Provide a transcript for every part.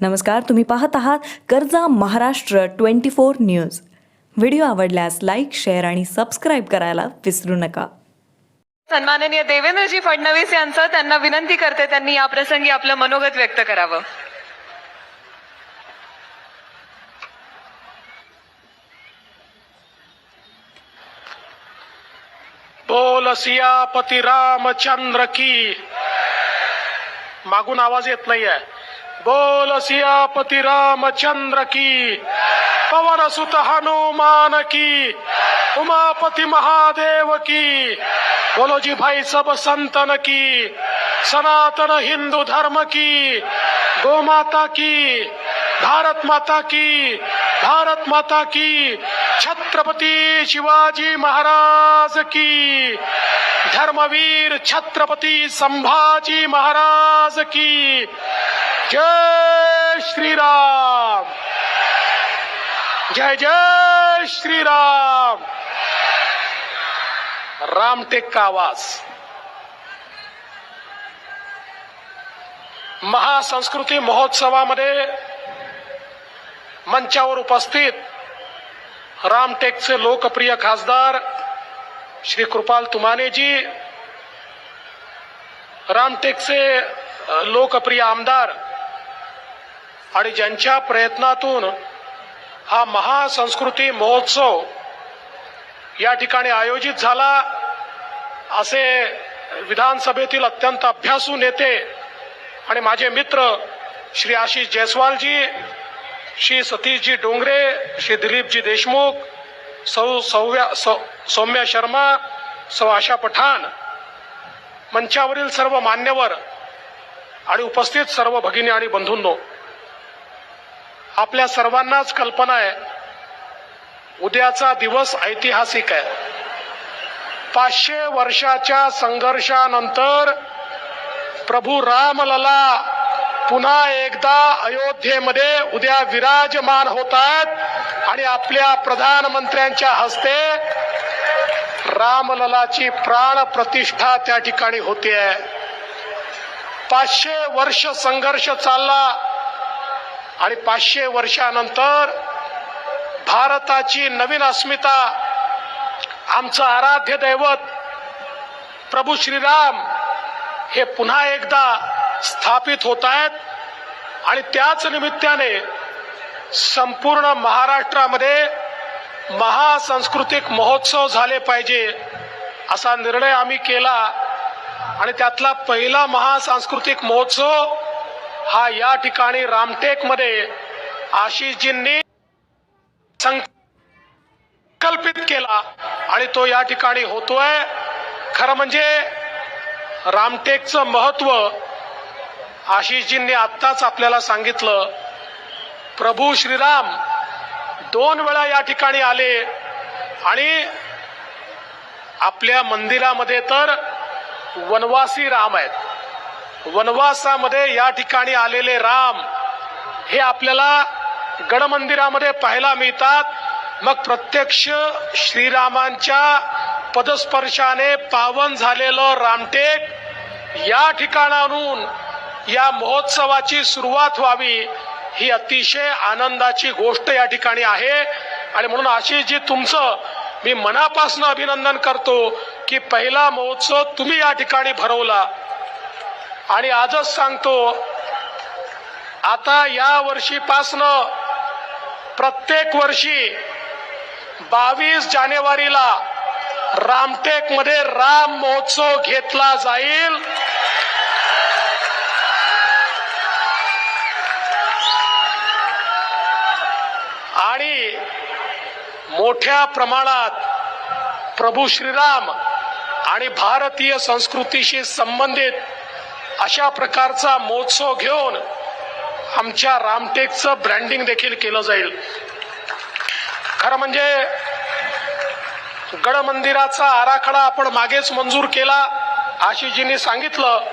नमस्कार तुम्ही पाहत आहात कर्जा Maharashtra twenty four news. Video आवडल्यास लाईक शेअर आणि सबस्क्राईब करायला विसरू नका. सन्माननीय देवेंद्रजी फडणवीस यांचं त्यांना विनंती करते त्यांनी या प्रसंगी आपलं मनोगत व्यक्त करावं. बोल सियापती रामचंद्र की. मागून आवाज येत नाहीये. बोल सियापती रामचंद्र की। पवन सुत हनुमान की। उमापति महादेव की। बोलो जी भाई सब संतन की। सनातन हिंदू धर्म की। गो माता की। भारत माता की। भारत माता की। छत्रपती शिवाजी महाराज की। धर्मवीर छत्रपती संभाजी महाराज की। जय श्री राम जय जय श्रीराम। रामटेक का आवाज़। महासंस्कृती महोत्सवामध्ये मंचावर उपस्थित रामटेकचे लोकप्रिय खासदार श्री कृपाल तुमानेजी रामटेकचे लोकप्रिय आमदार आणि ज्यांच्या प्रयत्नातून हा महासंस्कृती महोत्सव या ठिकाणी आयोजित झाला असे विधानसभेतील अत्यंत अभ्यासू नेते आणि माझे मित्र श्री आशिष जयस्वालजी श्री सतीशजी डोंगरे श्री दिलीपजी देशमुख सौ सौव्या सौ सौम्या शर्मा सौ आशा पठाण मंचावरील सर्व मान्यवर आणि उपस्थित सर्व भगिनी आणि बंधूंनो आपल्या सर्वांनाच कल्पना आहे. उद्याचा दिवस ऐतिहासिक आहे. पाचशे वर्षाच्या संघर्षानंतर प्रभू रामलला पुन्हा एकदा अयोध्येमध्ये उद्या विराजमान होत आहेत आणि आपल्या प्रधानमंत्र्यांच्या हस्ते रामललाची प्राण प्रतिष्ठा त्या ठिकाणी होते. पाचशे वर्ष संघर्ष चालला. आणि पाचशे वर्षानंतर भारताची नवीन अस्मिता आमचं आराध्य दैवत प्रभू श्रीराम हे पुन्हा एकदा स्थापित होत आहेत आणि त्याच निमित्ताने संपूर्ण महाराष्ट्रामध्ये महासांस्कृतिक महोत्सव झाले पाहिजे असा निर्णय आम्ही केला. आणि त्यातला पहिला महासांस्कृतिक महोत्सव हा या ठिकाणी रामटेकमध्ये आशिषजींनी संकल्पित केला आणि तो या ठिकाणी होतोय. खरं म्हणजे रामटेकचं महत्त्व आशिषजींनी आत्ताच आपल्याला सांगितलं. प्रभू श्रीराम दोन वेळा या ठिकाणी आले आणि आपल्या मंदिरामध्ये तर वनवासी राम आहेत. वनवासामध्ये या ठिकाणी आलेले राम हे आपल्याला गडमंदिरामध्ये पाहायला मिळतात. मग प्रत्यक्ष श्रीरामांच्या पदस्पर्शाने पावन झालेलं रामटेक या ठिकाणाहून या महोत्सवाची सुरुवात व्हावी ही अतिशय आनंदाची गोष्ट या ठिकाणी आहे. आणि म्हणून अशी जी तुमचं मी मनापासून अभिनंदन करतो की पहिला महोत्सव तुम्ही या ठिकाणी भरवला. आणि आजच सांगतो आता या वर्षीपासनं प्रत्येक वर्षी बावीस जानेवारीला रामटेकमध्ये राम महोत्सव घेतला जाईल. आणि मोठ्या प्रमाणात प्रभू श्रीराम आणि भारतीय संस्कृतीशी संबंधित अशा प्रकारचा महोत्सव घेऊन आमच्या रामटेकचं ब्रँडिंग देखील केलं जाईल. खरं म्हणजे गड मंदिराचा आराखडा आपण मागेच मंजूर केला आशिषजींनी सांगितलं.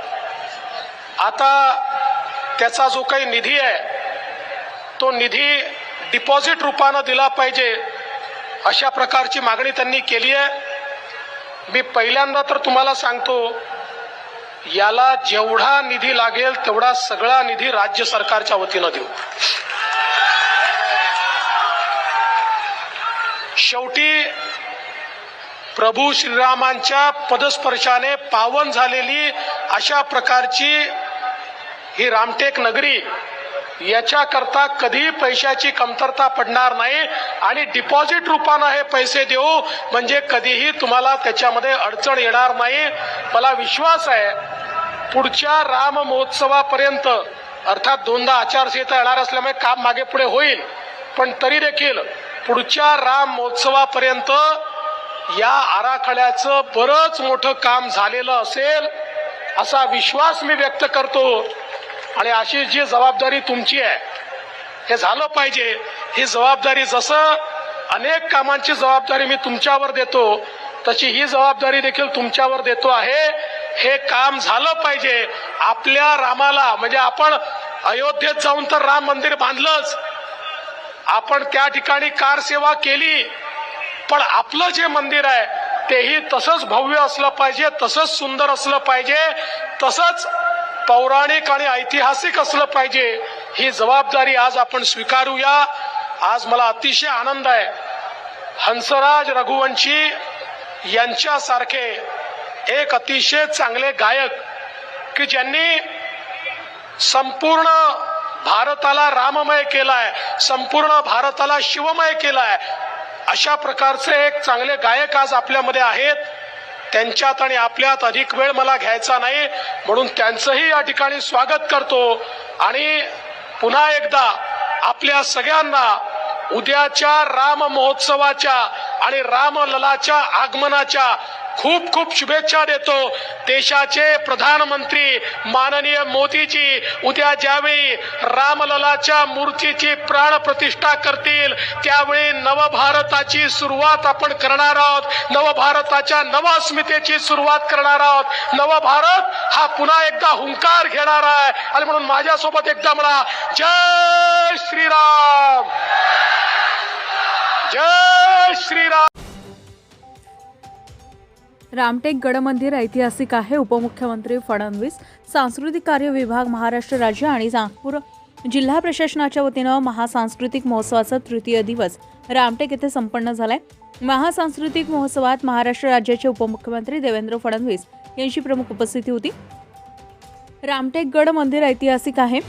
आता त्याचा जो काही निधी आहे तो निधी डिपॉझिट रूपानं दिला पाहिजे अशा प्रकारची मागणी त्यांनी केली आहे. मी पहिल्यांदा तर तुम्हाला सांगतो याला जेवढा निधी लागेल तेवढा सगळा निधी राज्य सरकारच्या वतीनं देऊ. शेवटी प्रभू श्रीरामांच्या पदस्पर्शाने पावन झालेली अशा प्रकारची ही रामटेक नगरी याच्याकरता कधी पैशाची कमतरता पडणार नाही आणि डिपॉझिट रूपानं हे पैसे देऊ म्हणजे कधीही तुम्हाला त्याच्यामध्ये अडचण येणार नाही. मला विश्वास आहे पुढच्या राम महोत्सवापर्यंत अर्थात दोनदा आचारसंहिता येणार असल्यामुळे काम मागे पुढे होईल. पण तरी देखील पुढच्या राम महोत्सवापर्यंत या आराखड्याचं बरंच मोठं काम झालेलं असेल असा विश्वास मी व्यक्त करतो. आणि अशी जी जबाबदारी तुमची आहे हे झालं पाहिजे. ही जबाबदारी जसं अनेक कामांची जबाबदारी मी तुमच्यावर देतो तशी ही जबाबदारी देखील तुमच्यावर देतो आहे. हे काम झालं पाहिजे. आपल्या रामाला म्हणजे आपण अयोध्येत जाऊन तर राम मंदिर बांधलंच. आपण त्या ठिकाणी कार सेवा केली पण आपलं जे मंदिर आहे तेही तसंच भव्य असलं पाहिजे तसंच सुंदर असलं पाहिजे तसंच पौराणिक आणि ऐतिहासिक असलं पाहिजे ही जबाबदारी आज आपण स्वीकारूया. आज मला अतिशय आनंद आहे. हंसराज रघुवंशी यांच्यासारखे एक अतिशय चांगले गायक की ज्यांनी संपूर्ण भारताला राममय केलाय संपूर्ण भारताला शिवमय केलाय अशा प्रकारचे एक चांगले गायक आज आपल्यामध्ये आहेत. त्यांच्यात आणि आपल्यात अधिक वेळ मला घ्यायचा नाही म्हणून त्यांचंही या ठिकाणी स्वागत करतो. आणि पुन्हा एकदा आपल्या सगळ्यांना उद्याच्या राम महोत्सवाच्या आणि रामललाच्या आगमनाच्या खूप खूप शुभेच्छा देतो देशाचे प्रधानमंत्री माननीय मोदीजी. उद्या ज्यावेळी रामललाच्या मूर्तीची प्राण प्रतिष्ठा करतील त्यावेळी नवभारताची सुरुवात आपण करणार आहोत. नवभारताच्या नवस्मितेची सुरुवात करणार आहोत. नवभारत हा पुन्हा एकदा हुंकार घेणार आहे. आणि म्हणून माझ्यासोबत एकदा म्हणा जय श्रीराम! जय श्रीराम! रामटेक गड मंदिर ऐतिहासिक आहे. उपमुख्यमंत्री फडणवीस सांस्कृतिक कार्य विभाग महाराष्ट्र राज्य आणि नागपूर जिल्हा प्रशासनाच्या वतीनं महासांस्कृतिक महोत्सवाचा तृतीय दिवस रामटेक येथे संपन्न झालाय. महासांस्कृतिक महोत्सवात महाराष्ट्र राज्याचे उपमुख्यमंत्री देवेंद्र फडणवीस यांची प्रमुख उपस्थिती होती. रामटेक गड मंदिर ऐतिहासिक आहे.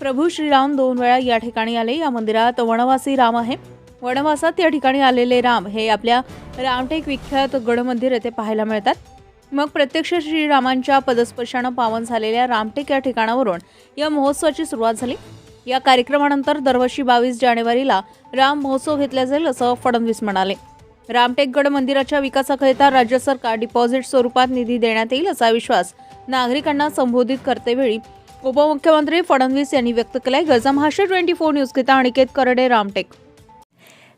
प्रभू श्रीराम दोन वेळा या ठिकाणी आले. या मंदिरात वनवासी राम आहे. वनवासात या ठिकाणी आलेले राम हे आपल्या रामटेक विख्यात गड मंदिर येथे पाहायला मिळतात. मग प्रत्यक्ष श्रीरामांच्या पदस्पर्शानं पावन झालेल्या रामटेक या ठिकाणावरून या महोत्सवाची सुरुवात झाली. या कार्यक्रमानंतर दरवर्षी बावीस जानेवारीला राम महोत्सव घेतला जाईल असं फडणवीस म्हणाले. रामटेक गड मंदिराच्या विकासाकरिता राज्य सरकार डिपॉझिट स्वरूपात निधी देण्यात येईल असा विश्वास नागरिकांना संबोधित करतेवेळी उपमुख्यमंत्री फडणवीस यांनी व्यक्त केलाय. गजा महाराष्ट्र ट्वेंटी फोर न्यूज घेता अनिकेत करडे रामटेक.